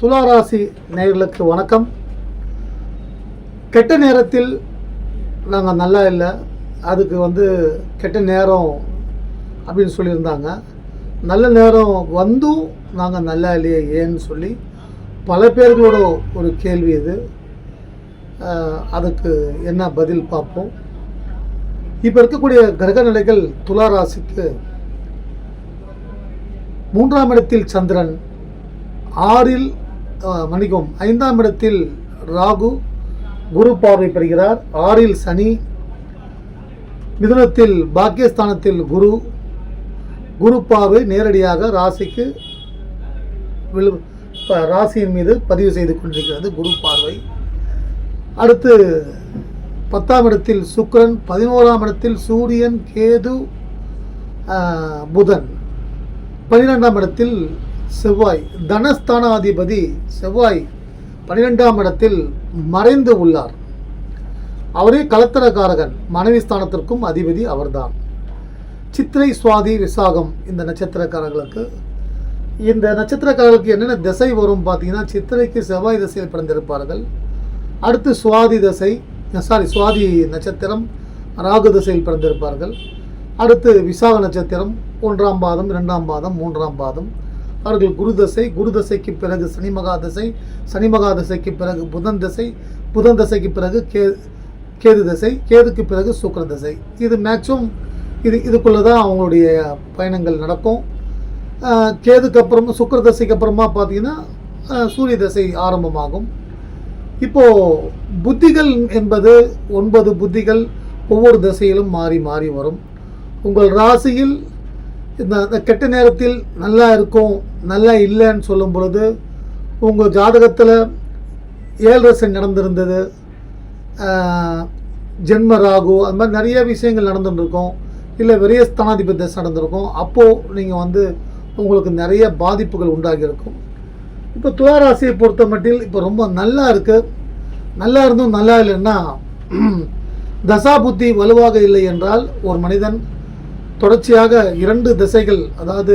துளாராசி நேர்களுக்கு வணக்கம். கெட்ட நேரத்தில் நாங்கள் நல்லா இல்லை. அதுக்கு வந்து கெட்ட நேரம் அப்படின்னு சொல்லியிருந்தாங்க. நல்ல நேரம் வந்தும் நாங்கள் நல்லா இல்லையே ஏன்னு சொல்லி பல பேர்களோட ஒரு கேள்வி இது. அதுக்கு என்ன பதில் பார்ப்போம். இப்போ இருக்கக்கூடிய கிரக நிலைகள் துளாராசிக்கு. மூன்றாம் இடத்தில் சந்திரன் ஆறில் மன்னிக்கும் ஐந்தாம் இடத்தில் ராகு குரு பார்வை பெறுகிறார். ஆறில் சனி மிதுனத்தில் பாக்கியஸ்தானத்தில் குரு. குரு பார்வை நேரடியாக ராசிக்கு விழு ராசியின் மீது பதிவு செய்து கொண்டிருக்கிறது குரு பார்வை. அடுத்து பத்தாம் இடத்தில் சுக்கிரன் பதினோராம் இடத்தில் சூரியன் கேது புதன். பன்னிரெண்டாம் இடத்தில் செவ்வாய் தனஸ்தானாதிபதி செவ்வாய் பன்னிரெண்டாம் இடத்தில் மறைந்து உள்ளார். அவரே கலத்தரக்காரகன். மனைவி ஸ்தானத்திற்கும் அதிபதி அவர்தான். சித்திரை சுவாதி விசாகம் இந்த நட்சத்திரக்காரர்களுக்கு. இந்த நட்சத்திரக்காரர்களுக்கு என்னென்ன திசை வரும் பார்த்தீங்கன்னா சித்திரைக்கு செவ்வாய் திசையில் பிறந்திருப்பார்கள். அடுத்து சுவாதி திசை சாரி சுவாதி நட்சத்திரம் ராகு திசையில் பிறந்திருப்பார்கள். அடுத்து விசாக நட்சத்திரம் ஒன்றாம் பாதம் இரண்டாம் பாதம் மூன்றாம் பாதம். அவர்கள் குரு தசை குரு தசைக்கு பிறகு சனி மகா தசை சனி மகா தசைக்கு பிறகு புதன் தசை புதன் தசைக்கு பிறகு கே கேது தசை கேதுக்கு பிறகு சுக்கர தசை. இது மேக்ஸிமம் இது இதுக்குள்ளே தான் அவங்களுடைய பயணங்கள் நடக்கும். கேதுக்கு அப்புறமா சுக்கர தசைக்கு அப்புறமா பார்த்தீங்கன்னா சூரிய தசை ஆரம்பமாகும். இப்போது புத்திகள் என்பது ஒன்பது புத்திகள் ஒவ்வொரு திசையிலும் மாறி மாறி வரும். உங்கள் ராசியில் இந்த இந்த கெட்ட நேரத்தில் நல்லா இருக்கும் நல்லா இல்லைன்னு சொல்லும் பொழுது உங்கள் ஜாதகத்தில் ஏழரை சனி நடந்திருந்தது ஜென்ம ராகு அது மாதிரி நிறைய விஷயங்கள் நடந்துருக்கும் இல்லை வெறிய ஸ்தானாதிபதி தசை நடந்திருக்கும் அப்போது நீங்கள் வந்து உங்களுக்கு நிறைய பாதிப்புகள் உண்டாகியிருக்கும். இப்போ துளாராசியை பொறுத்த மட்டில் இப்போ ரொம்ப நல்லா இருக்குது நல்லா இருந்தும் நல்லா இல்லைன்னா தசா புத்தி வலுவாக இல்லை என்றால் ஒரு மனிதன் தொடர்ச்சியாக இரண்டு திசைகள் அதாவது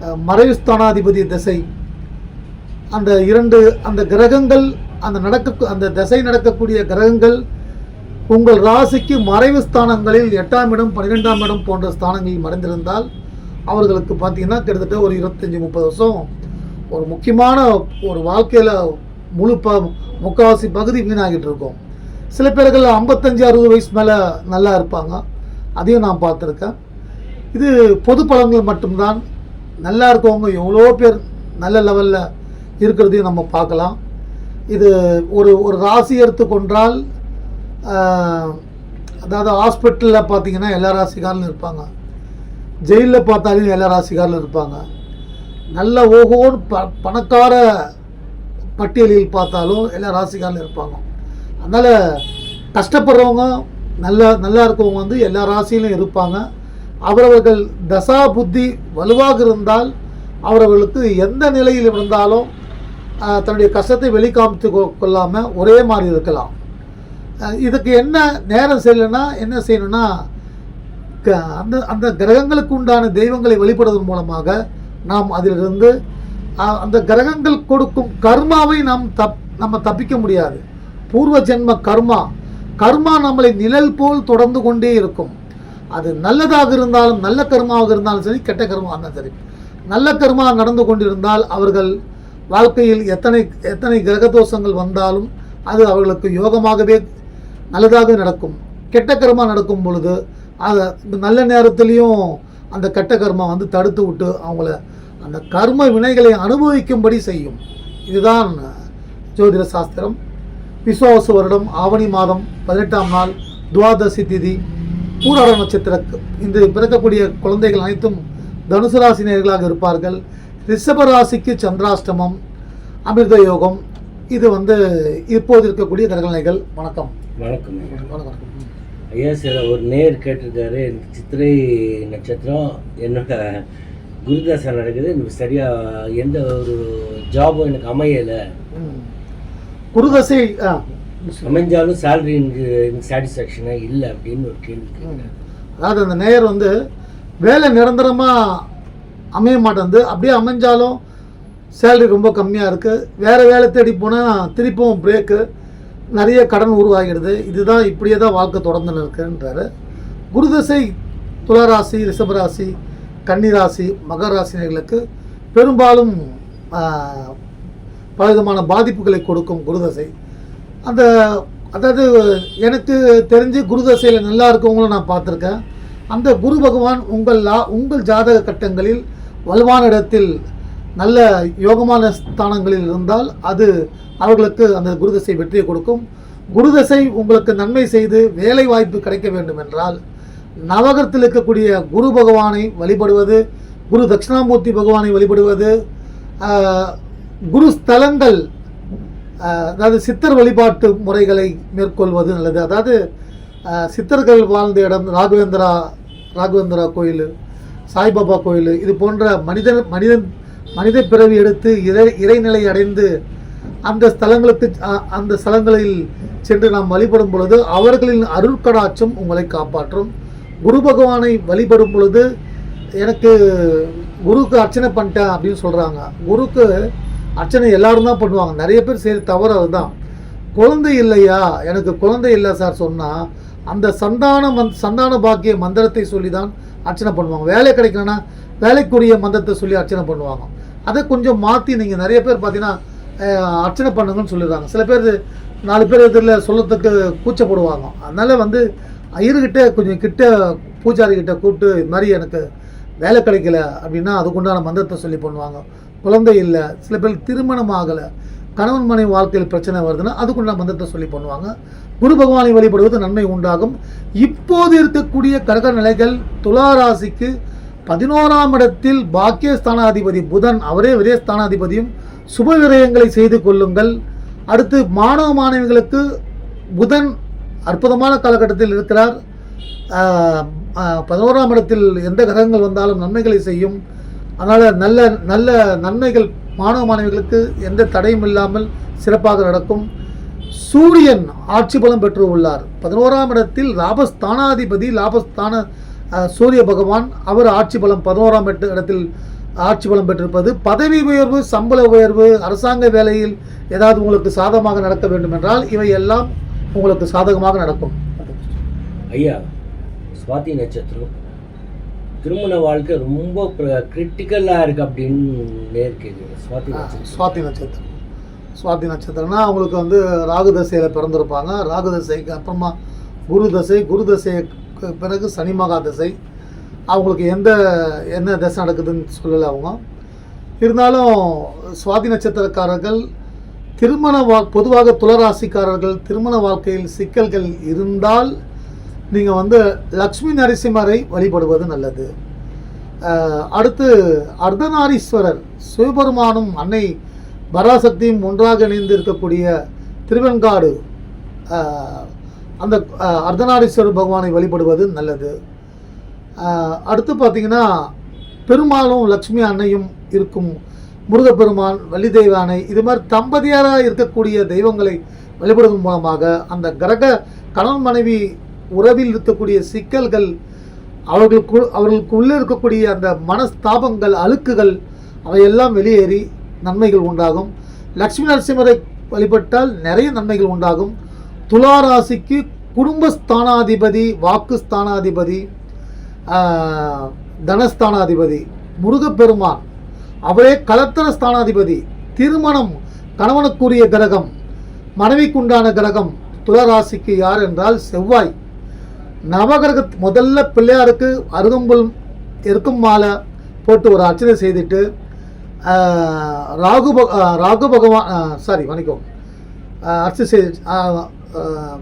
அஹ், மறைவு ஸ்தானாதிபதி திசை அந்த இரண்டு அந்த கிரகங்கள் அந்த நடக்க அந்த திசை நடக்கக்கூடிய கிரகங்கள் உங்கள் ராசிக்கு மறைவு ஸ்தானங்களில் எட்டாம் இடம் பன்னிரெண்டாம் இடம் போன்ற ஸ்தானங்களில் மறைந்திருந்தால் அவர்களுக்கு பார்த்தீங்கன்னா கிட்டத்தட்ட ஒரு இருபத்தஞ்சி முப்பது வருஷம். ஒரு முக்கியமான ஒரு வாழ்க்கையில் முழு ப முக்கால்வாசி பகுதி வீணாகிட்டு இருக்கும். சில பேர்கள் ஐம்பத்தஞ்சு அறுபது வயசு மேலே நல்லா இருப்பாங்க. அதையும் நான் பார்த்துருக்கேன். இது பொது பழங்கள் மட்டும்தான். நல்லா இருக்கவங்க எவ்வளோ பேர் நல்ல லெவலில் இருக்கிறதையும் நம்ம பார்க்கலாம். இது ஒரு ஒரு ராசி எடுத்துக்கொண்டால் அதாவது ஹாஸ்பிட்டலில் பார்த்தீங்கன்னா எல்லா ராசிக்காரலும் இருப்பாங்க. ஜெயிலில் பார்த்தாலும் எல்லா ராசிக்காரலும் இருப்பாங்க. நல்ல ஓகோன்னு ப பணக்கார பட்டியலில் பார்த்தாலும் எல்லா ராசிக்காரலும் இருப்பாங்க. அதனால் கஷ்டப்படுறவங்க நல்லா நல்லா இருக்கவங்க வந்து எல்லா ராசியிலும் இருப்பாங்க. அவரவர்கள் தசா புத்தி வலுவாக இருந்தால் அவரவர்களுக்கு எந்த நிலையில் இருந்தாலும் தன்னுடைய கஷ்டத்தை வெளிக்காமித்து கொள்ளாமல் ஒரே மாதிரி இருக்கலாம். இதுக்கு என்ன நேரம் செய்யலைன்னா என்ன செய்யணும்னா க- அந்த அந்த கிரகங்களுக்கு உண்டான தெய்வங்களை வழிபடுவதன் மூலமாக நாம் அதிலிருந்து அந்த கிரகங்கள் கொடுக்கும் கர்மாவை நாம் தப் நம்ம தப்பிக்க முடியாது. பூர்வ ஜென்ம கர்மா கர்மா நம்மளை நிழல் போல் தொடர்ந்து கொண்டே இருக்கும். அது நல்லதாக இருந்தாலும் நல்ல கர்மாவாக இருந்தாலும் சரி கெட்ட கர்மா இருந்தாலும் சரி. நல்ல கர்மா நடந்து கொண்டிருந்தால் அவர்கள் வாழ்க்கையில் எத்தனை எத்தனை கிரக தோஷங்கள் வந்தாலும் அது அவர்களுக்கு யோகமாகவே நல்லதாக நடக்கும். கெட்ட கர்மா நடக்கும் பொழுது அதை இந்த நல்ல நேரத்துலேயும் அந்த கெட்ட கர்மா வந்து தடுத்து விட்டு அவங்கள அந்த கர்ம வினைகளை அனுபவிக்கும்படி செய்யும். இதுதான் ஜோதிட சாஸ்திரம். விசுவாச வருடம் ஆவணி மாதம் பதினெட்டாம் நாள் துவாதசி திதி. பூராட நட்சத்திர இந்த பிறக்கக்கூடிய குழந்தைகள் அனைத்தும் தனுசு ராசி நேயர்களாக இருப்பார்கள். ரிஷப ராசிக்கு சந்திராஷ்டமம் அமிர்த யோகம் இது வந்து இப்போது இருக்கக்கூடிய கிரகநிலைகள். வணக்கம். வணக்கம் வணக்கம் ஐயா சில ஒரு நேர் கேட்டிருக்காரு எனக்கு சித்திரை நட்சத்திரம் என்னோட குருதாசை நடக்குது எனக்கு சரியா எந்த ஒரு ஜாபும் எனக்கு அமையலை. குருதசை அமைஞ்சாலும் சேலரி எனக்கு சாட்டிஸ்ஃபேக்ஷனாக இல்லை அப்படின்னு ஒரு கேள்வி அதாவது அந்த நேயர் வந்து வேலை நிரந்தரமாக அமைய மாட்டேங்குது. அப்படியே அமைஞ்சாலும் சேலரி ரொம்ப கம்மியாக இருக்குது வேறு வேலை தேடி போனால் திருப்பவும் பிரேக்கு நிறைய கடன் உருவாகிடுது. இதுதான் இப்படியே தான் வாழ்க்கை தொடர்ந்துன்னு இருக்குன்றாரு குருதசை துளாராசி ரிஷபராசி கன்னிராசி மகர ராசினர்களுக்கு பெரும்பாலும் பலவிதமான பாதிப்புகளை கொடுக்கும் குருதசை. அந்த அதாவது எனக்கு தெரிஞ்சு குருதசையில் நல்லா இருக்கவங்களும் நான் பார்த்துருக்கேன். அந்த குரு பகவான் உங்கள் லா உங்கள் ஜாதக கட்டங்களில் வலுவான இடத்தில் நல்ல யோகமான ஸ்தானங்களில் இருந்தால் அது அவர்களுக்கு அந்த குருதசை வெற்றியை கொடுக்கும். குருதசை உங்களுக்கு நன்மை செய்து வேலை வாய்ப்பு கிடைக்க வேண்டும் என்றால் நவகரத்தில் இருக்கக்கூடிய குரு பகவானை வழிபடுவது குரு தட்சிணாமூர்த்தி பகவானை வழிபடுவது குருஸ்தலங்கள் குரு ஸ்தலங்கள் அதாவது சித்தர் வழிபாட்டு முறைகளை மேற்கொள்வது நல்லது. அதாவது சித்தர்கள் வாழ்ந்த இடம் ராகவேந்திரா ராகவேந்திரா கோயில் சாய்பாபா கோயில் இது போன்ற மனிதன் மனிதன் மனித பிறவி எடுத்து இறை இறைநிலை அடைந்து அந்த ஸ்தலங்களுக்கு அ- அந்த ஸ்தலங்களில் சென்று நாம் வழிபடும் பொழுது அவர்களின் அருட்கடாட்சம் உங்களை காப்பாற்றும். குரு பகவானை வழிபடும் பொழுது எனக்கு குருக்கு அர்ச்சனை பண்ணிட்டேன் அப்படின்னு சொல்கிறாங்க குருக்கு அர்ச்சனை எல்லாரும் தான் பண்ணுவாங்க. நிறைய பேர் சரி தவறு அதுதான். குழந்தை இல்லையா? எனக்கு குழந்தை இல்லை சார் சொன்னால் அந்த சந்தான மந் சந்தான பாக்கிய மந்திரத்தை சொல்லி தான் அர்ச்சனை பண்ணுவாங்க. வேலை கிடைக்கலன்னா வேலைக்குரிய மந்திரத்தை சொல்லி அர்ச்சனை பண்ணுவாங்க. அதை கொஞ்சம் மாற்றி நீங்கள் நிறைய பேர் பார்த்தீங்கன்னா அர்ச்சனை பண்ணுங்கன்னு சொல்லிடுறாங்க. சில பேர் நாலு பேர் எதிரில் சொல்லத்துக்கு கூச்சப்படுவாங்க. அதனால் வந்து ஐயர்கிட்ட கொஞ்சம் கிட்ட பூஜாரிகிட்ட கூப்பிட்டு இது மாதிரி எனக்கு வேலை கிடைக்கல அப்படின்னா அதுக்குண்டான மந்திரத்தை சொல்லி பண்ணுவாங்க. குழந்தை இல்லை சில பேர் திருமணம் ஆகலை கணவன் மனைவி வாழ்க்கையில் பிரச்சனை வருதுன்னா அதுக்குண்டான மந்திரத்தை சொல்லி பண்ணுவாங்க. குரு பகவானை வழிபடுவது நன்மை உண்டாகும். இப்போது இருக்கக்கூடிய கரக நிலைகள் துலா ராசிக்கு பதினோராம் இடத்தில் பாக்கியஸ்தானாதிபதி புதன் அவரே விரயஸ்தானாதிபதியும் சுப விரயங்களை செய்து கொள்ளுங்கள். அடுத்து மாணவ மாணவிகளுக்கு புதன் அற்புதமான காலகட்டத்தில் இருக்கிறார். பதினோராம் இடத்தில் எந்த கிரகங்கள் வந்தாலும் நன்மைகளை செய்யும். அதனால் நல்ல நல்ல நன்மைகள் மாணவ மாணவிகளுக்கு எந்த தடையும் இல்லாமல் சிறப்பாக நடக்கும். சூரியன் ஆட்சி பலம் பெற்று உள்ளார். பதினோராம் இடத்தில் லாபஸ்தானாதிபதி லாபஸ்தான சூரிய பகவான் அவர் ஆட்சி பலம் பதினோராம் எட்டு இடத்தில் ஆட்சி பலம் பெற்றிருப்பது. பதவி உயர்வு சம்பள உயர்வு அரசாங்க வேலையில் ஏதாவது உங்களுக்கு சாதகமாக நடக்க வேண்டும் என்றால் இவை எல்லாம் உங்களுக்கு சாதகமாக நடக்கும். ஐயா சுவாதி நட்சத்திரம் திருமண வாழ்க்கை ரொம்ப கிரிட்டிக்கலாக இருக்கு அப்படின்னு நேர்க்கேது சுவாதி சுவாதி நட்சத்திரம். சுவாதி நட்சத்திரம்னா அவங்களுக்கு வந்து ராகு தசையில் பிறந்திருப்பாங்க. ராகு தசைக்கு அப்புறமா குரு தசை குரு தசைக்கு பிறகு சனி மகா தசை. அவங்களுக்கு எந்த என்ன தசை நடக்குதுன்னு சொல்லலை அவங்க. இருந்தாலும் சுவாதி நட்சத்திரக்காரர்கள் திருமண வா பொதுவாக துளராசிக்காரர்கள் திருமண வாழ்க்கையில் சிக்கல்கள் இருந்தால் நீங்கள் வந்து லக்ஷ்மி நரசிம்மரை வழிபடுவது நல்லது. அடுத்து அர்த்தநாரீஸ்வரர் சிவபெருமானும் அன்னை பராசக்தியும் ஒன்றாக இணைந்து இருக்கக்கூடிய திருவெண்காடு அந்த அர்த்தநாரீஸ்வரர் பகவானை வழிபடுவது நல்லது. அடுத்து பார்த்தீங்கன்னா பெருமாளும் லக்ஷ்மி அன்னையும் இருக்கும் முருகப்பெருமான் வள்ளி தெய்வ அணை இது மாதிரி தம்பதியாராக இருக்கக்கூடிய தெய்வங்களை வழிபடுவதன் மூலமாக அந்த கிரக கணவன் மனைவி உறவில் இருக்கக்கூடிய சிக்கல்கள் அவர்களுக்கு அவர்களுக்கு உள்ளே இருக்கக்கூடிய அந்த மனஸ்தாபங்கள் அழுக்குகள் அவையெல்லாம் வெளியேறி நன்மைகள் உண்டாகும். லக்ஷ்மி நரசிம்மரை வழிபட்டால் நிறைய நன்மைகள் உண்டாகும். துலா ராசிக்கு குடும்பஸ்தானாதிபதி வாக்குஸ்தானாதிபதி தனஸ்தானாதிபதி முருகப்பெருமான் அவரே கலத்தர ஸ்தானாதிபதி திருமணம் கணவனுக்குரிய கிரகம் மனைவிக்குண்டான கிரகம் துளராசிக்கு யார் என்றால் செவ்வாய். நவகிரக முதல்ல பிள்ளையாருக்கு அருகம்புல் எருக்கும் மாலை போட்டு ஒரு அர்ச்சனை செய்துட்டு ராகு பக- ராகு பகவான் சாரி வணக்கம் அர்ச்சனை செய்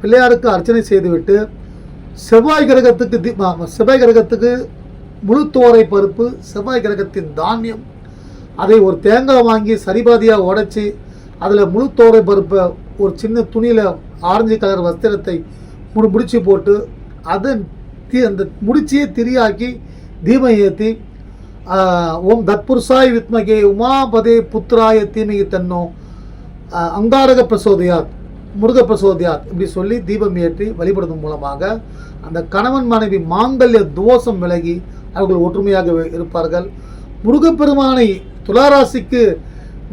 பிள்ளையாருக்கு அர்ச்சனை செய்துவிட்டு செவ்வாய் கிரகத்துக்கு தி- செவ்வாய் கிரகத்துக்கு முழுத்தோரை பருப்பு செவ்வாய் கிரகத்தின் தானியம் அதை ஒரு தேங்காய் வாங்கி சரிபாதியாக உடைச்சி அதில் முழுத்தோரை பருப்பை ஒரு சின்ன துணியில் ஆரஞ்சு கலர் வஸ்திரத்தை முடி முடிச்சு போட்டு அதை அந்த முடிச்சியை திரியாக்கி தீபம் ஏற்றி ஓம் தத்புருஷாய் வித்மகே உமாபதே புத்திராய தீமகி தன்னோ அங்காரக பிரசோதியாத் முருக பிரசோதியாத் இப்படி சொல்லி தீபம் ஏற்றி வழிபடுவதன் மூலமாக அந்த கணவன் மனைவி மாங்கல்ய தோஷம் விலகி அவர்கள் ஒற்றுமையாக இருப்பார்கள். முருகப்பெருமானை துளாராசிக்கு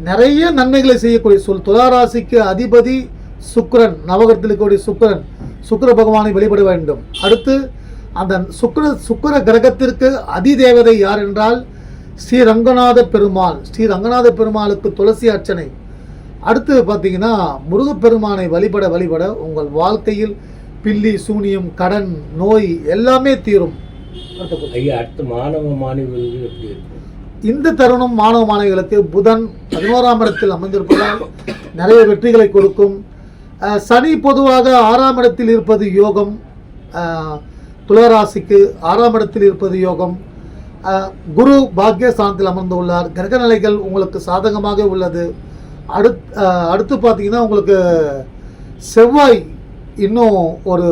நிறைய நன்மைகளை செய்யக்கூடிய சொல் துளாராசிக்கு அதிபதி சுக்கிரன் நவகரத்தில் இருக்கக்கூடிய சுக்கிரன் சுக்கிர பகவானை வழிபட வேண்டும். அடுத்து அந்த சுக்கிர சுக்கிர கிரகத்திற்கு அதிதேவதை யார் என்றால் ஸ்ரீ ரங்கநாத பெருமாள். ஸ்ரீ ரங்கநாத பெருமாளுக்கு துளசி அர்ச்சனை. அடுத்து பார்த்தீங்கன்னா முருகப்பெருமானை வழிபட வழிபட உங்கள் வாழ்க்கையில் பில்லி சூனியம் கடன் நோய் எல்லாமே தீரும். அடுத்த question. ஐயா அடுத்து மாணவ மாணவிகளுக்கு எப்படி இருக்கும்? இந்த தருணம் மாணவ மாணவிகளுக்கு புதன் பதினோராம் இடத்தில் அமர்ந்திருப்பதால் நிறைய வெற்றிகளை கொடுக்கும். சனி பொதுவாக ஆறாம் இடத்தில் இருப்பது யோகம். துளராசிக்கு ஆறாம் இடத்தில் இருப்பது யோகம். குரு பாக்யஸ்தானத்தில் அமர்ந்துள்ளார் கிரக நிலைகள் உங்களுக்கு சாதகமாக உள்ளது. அடுத் அடுத்து பார்த்தீங்கன்னா உங்களுக்கு செவ்வாய் இன்னும் ஒரு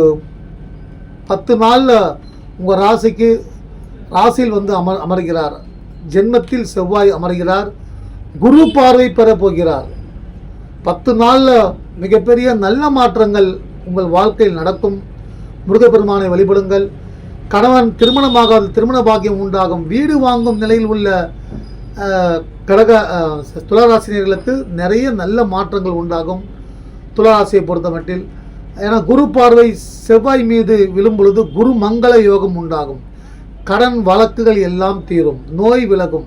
பத்து நாளில் உங்கள் ராசிக்கு ராசியில் வந்து அமர் அமர்கிறார். ஜென்மத்தில் செவ்வாய் அமர்கிறார். குரு பார்வை பெறப் போகிறார். பத்து நாளில் மிகப்பெரிய நல்ல மாற்றங்கள் உங்கள் வாழ்க்கையில் நடக்கும். முருகப்பெருமானை வழிபடுங்கள். கணவன் திருமணமாகாத திருமண பாக்கியம் உண்டாகும். வீடு வாங்கும் நிலையில் உள்ள கடக அஹ், துளாராசினியர்களுக்கு நிறைய நல்ல மாற்றங்கள் உண்டாகும். துளாராசியை பொறுத்தமட்டில் ஏன்னா குரு பார்வை செவ்வாய் மீது விழும் பொழுது குரு மங்கள யோகம் உண்டாகும். கடன் வழக்குகள் எல்லாம் தீரும். நோய் விலகும்.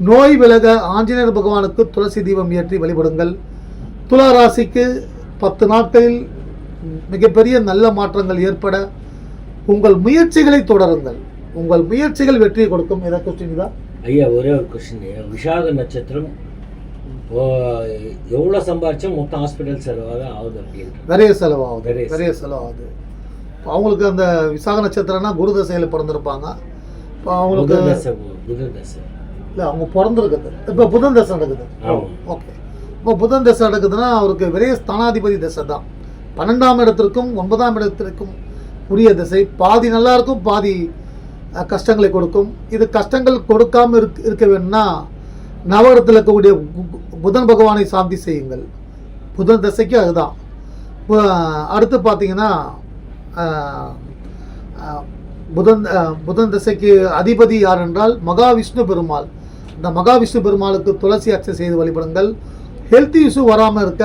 நோய் விலக ஆஞ்சநேயர் பகவானுக்கு துளசி தீபம் ஏற்றி வழிபடுங்கள். துலா ராசிக்கு பத்து நாட்களில் மிகப்பெரிய நல்ல மாற்றங்கள் ஏற்பட உங்கள் முயற்சிகளை தொடருங்கள். உங்கள் முயற்சிகள் வெற்றியை கொடுக்கும். எதை கொஸ்டின் தான் ஐயா ஒரே ஒரு கொஸ்டின் விஷாக நட்சத்திரம் எவ்வளோ சம்பாரிச்சா மொத்தம் ஹாஸ்பிட்டல் செலவாக ஆகுது அப்படின்ற நிறைய செலவாகுது. நிறைய செலவாகுது. இப்போ அவங்களுக்கு அந்த விசாக நட்சத்திரம்னா குரு தசையில் பிறந்திருப்பாங்க. இப்போ அவங்களுக்கு இல்லை அவங்க பிறந்திருக்குது. இப்போ புதன் தசை நடக்குது. ஓகே இப்போ புதன் தசை நடக்குதுன்னா அவருக்கு விரைய ஸ்தானாதிபதி தசை தான். பன்னெண்டாம் இடத்திற்கும் ஒன்பதாம் இடத்திற்கும் உரிய திசை. பாதி நல்லா இருக்கும் பாதி கஷ்டங்களை கொடுக்கும். இது கஷ்டங்கள் கொடுக்காமல் இருக் இருக்க வேணும்னா நவகரத்தில் இருக்கக்கூடிய கு- புதன் பகவானை சாந்தி செய்யுங்கள். புதன் தசைக்கு அதுதான். அடுத்து பார்த்தீங்கன்னா புதன் புதன் தசைக்கு அதிபதி யார் என்றால் மகாவிஷ்ணு பெருமாள். இந்த மகாவிஷ்ணு பெருமாளுக்கு துளசி அச்சை செய்து வழிபடுங்கள். ஹெல்த் இஷ்யூ வராமல் இருக்க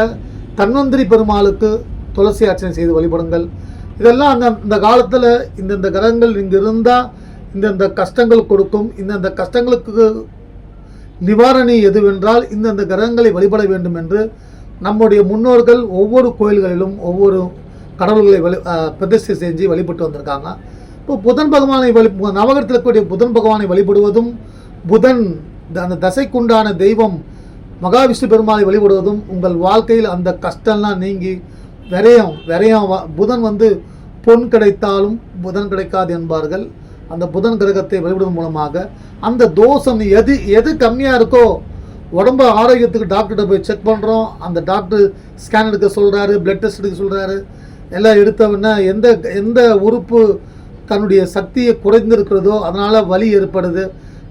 தன்வந்திரி பெருமாளுக்கு துளசி அர்ச்சனை செய்து வழிபடுங்கள். இதெல்லாம் அந்த இந்த காலத்தில் இந்தந்த கிரகங்கள் இங்கே இருந்தால் இந்தந்த கஷ்டங்கள் கொடுக்கும். இந்தந்த கஷ்டங்களுக்கு நிவாரணி எதுவென்றால் இந்தந்த கிரகங்களை வழிபட வேண்டும் என்று நம்முடைய முன்னோர்கள் ஒவ்வொரு கோயில்களிலும் ஒவ்வொரு கடவுள்களை வழி பிரதிஷ்டை செஞ்சு வழிபட்டு வந்திருக்காங்க. இப்போ புதன் பகவானை வழி நவகரத்தில் இருக்கக்கூடிய புதன் பகவானை வழிபடுவதும் புதன் த- அந்த தசைக்குண்டான தெய்வம் மகாவிஷ்ணு பெருமாளை வழிபடுவதும் உங்கள் வாழ்க்கையில் அந்த கஷ்டம்லாம் நீங்கி விரையும் விரையும் புதன் வந்து பொன் கிடைத்தாலும் புதன் கிடைக்காது என்பார்கள். அந்த புதன் கிரகத்தை வழிபடுவதன் மூலமாக அந்த தோஷம் எது எது கம்மியாக இருக்கோ உடம்ப ஆரோக்கியத்துக்கு டாக்டர்கிட்ட போய் செக் பண்ணுறோம் அந்த டாக்டர் ஸ்கேன் எடுக்க சொல்கிறாரு பிளட் டெஸ்ட் எடுக்க சொல்கிறாரு எல்லாம் எடுத்தவுடனே எந்த எந்த உறுப்பு தன்னுடைய சக்தியை குறைந்திருக்கிறதோ அதனால் வலி ஏற்படுது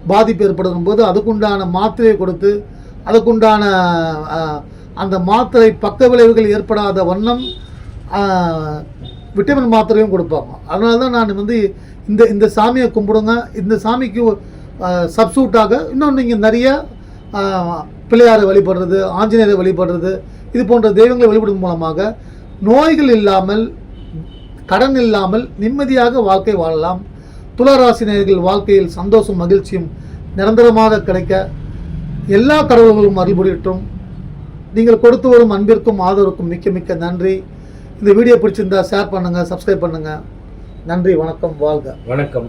பாதிப்பு ஏற்படும் போது அதுக்குண்டான மாத்திரையை கொடுத்து அதுக்குண்டான அந்த மாத்திரை பக்க விளைவுகள் ஏற்படாத வண்ணம் விட்டமின் மாத்திரையும் கொடுப்பாங்க. அதனால தான் நான் வந்து இந்த இந்த சாமியை கும்பிடுங்க. இந்த சாமிக்கு சப்சூட்டாக இன்னும் நீங்கள் நிறைய பிள்ளையாரை வழிபடுறது ஆஞ்சநேயரை வழிபடுறது இது போன்ற தெய்வங்களை வழிபடுவதன் மூலமாக நோய்கள் இல்லாமல் கடன் இல்லாமல் நிம்மதியாக வாழ்க்கை வாழலாம். துளராசினியர்கள் வாழ்க்கையில் சந்தோஷம் மகிழ்ச்சியும் நிரந்தரமாக கிடைக்க எல்லா கடவுள்களும் அருள்புரியட்டும் நீங்கள் கொடுத்து வரும் அன்பிற்கும் ஆதரவுக்கும் மிக்க மிக்க நன்றி. இந்த வீடியோ பிடிச்சிருந்தா ஷேர் பண்ணுங்கள் சப்ஸ்கிரைப் பண்ணுங்கள் நன்றி வணக்கம் வாழ்க. வணக்கம்.